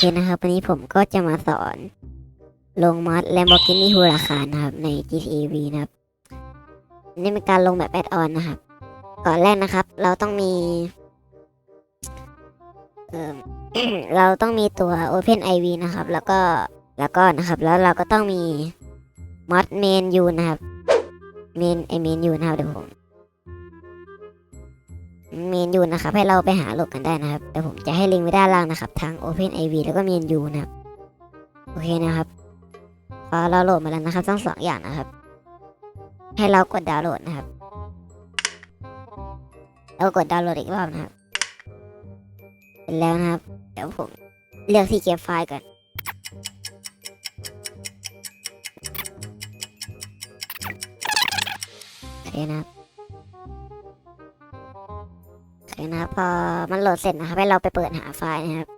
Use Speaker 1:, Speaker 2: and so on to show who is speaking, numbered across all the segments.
Speaker 1: เคนะครับ วันนี้ผมก็จะมาสอน ลงมอด Lamborghini Huracan นะครับ ใน GTA V นะครับ นี่เป็นการลงแบบแอดออนนะครับ ก่อนแรกนะครับ เราต้องมี เออเราต้องมีตัว Open IV นะครับ แล้วก็แล้วก็นะครับ แล้วเราก็ต้องมีมอด Main U นะครับ Main ไอ Main U นะครับเดี๋ยวผม เมนยูนะครับให้เราไปหาโหลดกันได้นะครับเดี๋ยวผมจะให้ลิงก์ไว้ด้านล่างนะครับทั้ง Open IV แล้วก็เมนยูนะครับโอเคนะครับพอเราโหลดมาแล้วนะครับทั้งสองอย่างนะครับ ให้เรากดดาวน์โหลดนะครับแล้วกดดาวน์โหลดอีกรอบนะครับเสร็จแล้วนะครับ เดี๋ยวผมเลือกที่เก็บไฟล์ก่อนโอเคนะครับ โอเคนะครับ พอมันโหลดเสร็จนะครับให้เราไปเปิดหาไฟล์นะครับ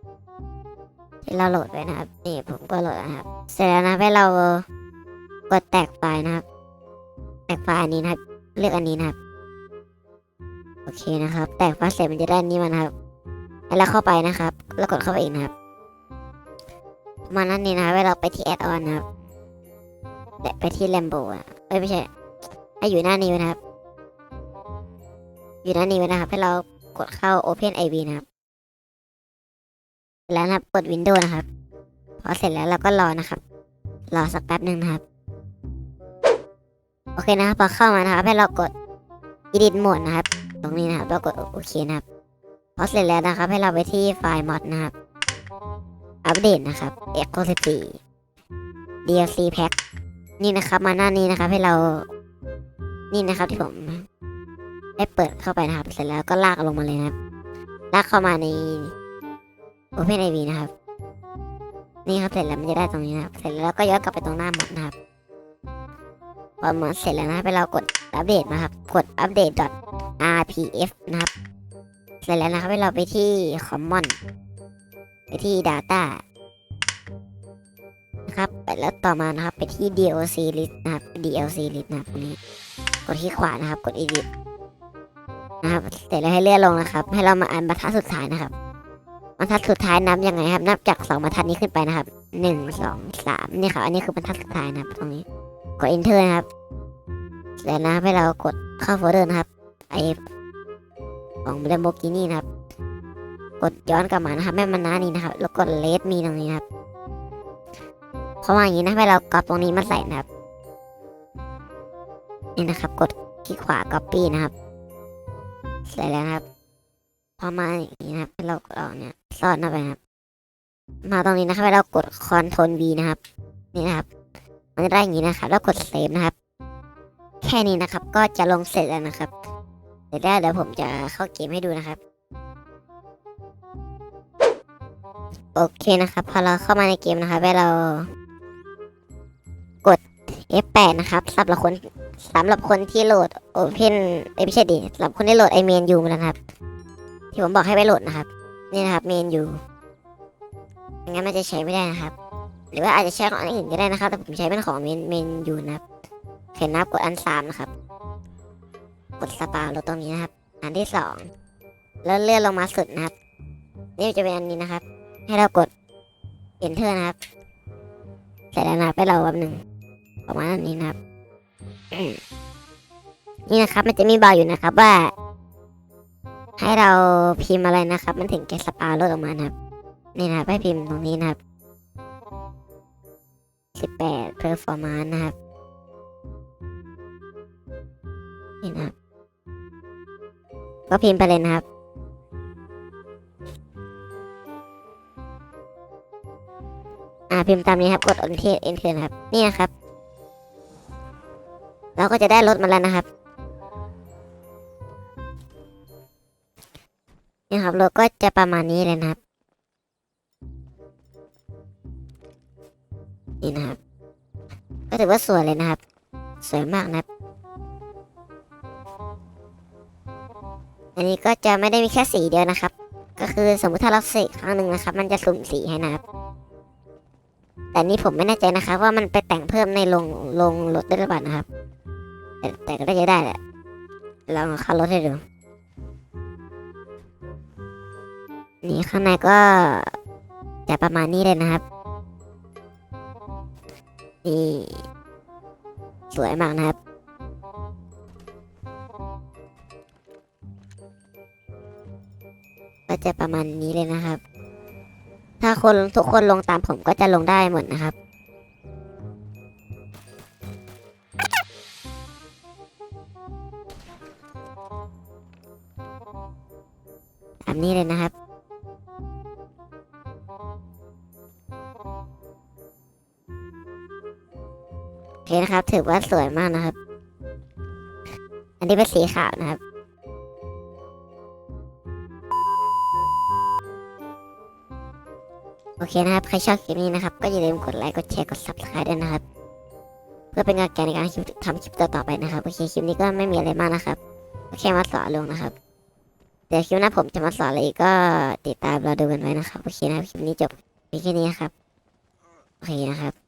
Speaker 1: ที่เราโหลดไปนะครับ นี่ผมก็โหลดนะครับ เสร็จแล้วนะให้เรากดแตกไฟล์นะครับ แตกไฟล์อันนี้นะครับ เลือกอันนี้นะครับ โอเคนะครับ แตกไฟล์เสร็จมันจะได้นี้มานะครับให้เราเข้าไปนะครับ แล้วกดเข้าไปอีกนะครับประมาณนั้นนี่นะให้เราไปที่แอดออนนะครับและไปที่ Lambo อะเอ้ยไม่ใช่ให้อยู่หน้านี้ไว้นะครับ อยู่หน้านี้ไว้นะครับ ให้เรา ดเข้า Open IV นะครับ แล้วนะครับเปิด Windows นะครับ พอเสร็จแล้วเราก็รอนะครับ รอสักแป๊บหนึ่งนะครับ โอเคนะครับ พอเข้ามานะครับ ให้เรากด Edit Mode นะครับ ตรงนี้นะครับแล้วกดโอเคนะครับ พอเสร็จแล้วนะครับ ให้เราไปที่ไฟล์ mod นะครับ อัปเดตนะครับ Echo 14 DLC Pack นี่นะครับ มาหน้านี้นะครับ ให้เรา นี่นะครับที่ผม ได้เปิดเข้าไปนะครับ เสร็จแล้วก็ลากลงมาเลยนะครับ ลากเข้ามาใน Open IV นะครับ นี่ครับเสร็จแล้วมันจะได้ตรงนี้นะครับ เสร็จแล้วก็ย้อนกลับไปตรงหน้าหมดนะครับพอหมดเสร็จแล้วนะครับให้เรากดอัปเดตนะครับ กดอัปเดต .rpf นะครับ เสร็จแล้วนะครับให้เราไปที่ common ไปที่ data นะครับแล้วต่อมานะครับไปที่ DLC list นะครับ DLC list นะครับตรงนี้ กดที่ขวานะครับ กด edit นะครับเสร็จแล้วให้เลื่อนลงนะครับ ให้เรามาอ่านบรรทัดสุดท้ายนะครับบรรทัดสุดท้ายนับยังไงครับ นับจากสองบรรทัดนี้ขึ้นไปนะครับหนึ่งสองสามนี่ครับอันนี้คือบรรทัดสุดท้ายนะครับ ตรงนี้กด enter นะครับเสร็จนะครับให้เรากดเข้าโฟลเดอร์นะครับไอของ Lamborghini นะครับ กดย้อนกลับมานะครับให้มันน้านี้นะครับ แล้วกด let me ตรงนี้นครับเพราะว่าอย่างนี้นะให้เราก๊อปตรงนี้มาใส่นะครับนี่นะครับ กดที่ขวา copy นะครับ เสร็จแล้วครับ พอมาอย่างนี้นะครับให้เรากดเอาเนี่ยซ่อนเข้าไปครับ มาตรงนี้นะครับให้เรากด Ctrl V นะครับ นี่นะครับ มันจะได้อย่างนี้นะครับ แล้วกดเซฟนะครับ แค่นี้นะครับ ก็จะลงเสร็จแล้วนะครับเสร็จแล้วเดี๋ยวผมจะเข้าเกมให้ดูนะครับ โอเคนะครับ พอเราเข้ามาในเกมนะครับให้เรากด F8 นะครับสำหรับคน สำหรับคนที่โหลด Open เอ้ยไม่ใช่ดิสำหรับคนที่โหลดไอเมนยูมาแล้วนะครับ ที่ผมบอกให้ไปโหลดนะครับ นี่นะครับเมนยูงั้นมันจะใช้ไม่ได้นะครับ หรือว่าอาจจะใช้ของอันอื่นก็ได้นะครับ แต่ผมใช้เป็นของเมนเมนยูนะครับเห็นนับกดอันสามนะครับ กดสปาลดตรงนี้นะครับ อันที่สองแล้วเลื่อนลงมาสุดนะครับ นี่จะเป็นอันนี้นะครับ ให้เรากด enter นะครับ เสร็จแล้วนะไปเราแป๊บหนึ่งประมาณนี้นะครับ นี่นะครับ มันจะมีบอกอยู่นะครับว่า ให้เราพิมพ์อะไรนะครับ มันถึงจะสปาลดออกมานะครับ นี่นะครับให้พิมพ์ตรงนี้นะครับสิบแปด performance นะครับ นี่นะครับ ก็พิมพ์ไปเลยนะครับอ่าพิมพ์ตามนี้ครับ กด enter enter นะครับ นี่นะครับ เราก็จะได้รถมาแล้วนะครับนี่ครับรถก็จะประมาณนี้เลยนะครับนี่นะครับ ก็ถือว่าสวยเลยนะครับ สวยมากนะครับ อันนี้ก็จะไม่ได้มีแค่สีเดียวนะครับ ก็คือสมมติถ้าเราเสกครั้งหนึ่งนะครับ มันจะสุ่มสีให้นะครับ แต่นี่ผมไม่แน่ใจนะครับ ว่ามันไปแต่งเพิ่มในลงลงรถได้หรือเปล่านะครับ แต่แต่ก็ได้จะได้แหละลองข้ารถให้ดูนี่ข้างในก็จะประมาณนี้เลยนะครับ นี่สวยมากนะครับ ก็จะประมาณนี้เลยนะครับ ถ้าคนทุกคนลงตามผมก็จะลงได้หมดนะครับามนี้เลยนะครับ โอเคนะครับ ถือว่าสวยมากนะครับ อันนี้เป็นสีขาวนะครับ โอเคนะครับ ใครชอบคลิปนี้นะครับ ก็อย่าลืมกดไลค์ กดแชร์ กด subscribe ด้วยนะครับ เพื่อเป็นกำลังใจในการทำคลิปต่อๆไปนะครับ โอเค คลิปนี้ก็ไม่มีอะไรมากนะครับก็แค่มาสอนลงนะครับ เดี๋ยวคลิปหน้าผมจะมาสอนอะไรอีกก็ติดตามเราดูกันไว้นะครับ โอเคนะครับ คลิปนี้จบเพียงแค่นี้นะครับ โอเคนะครับ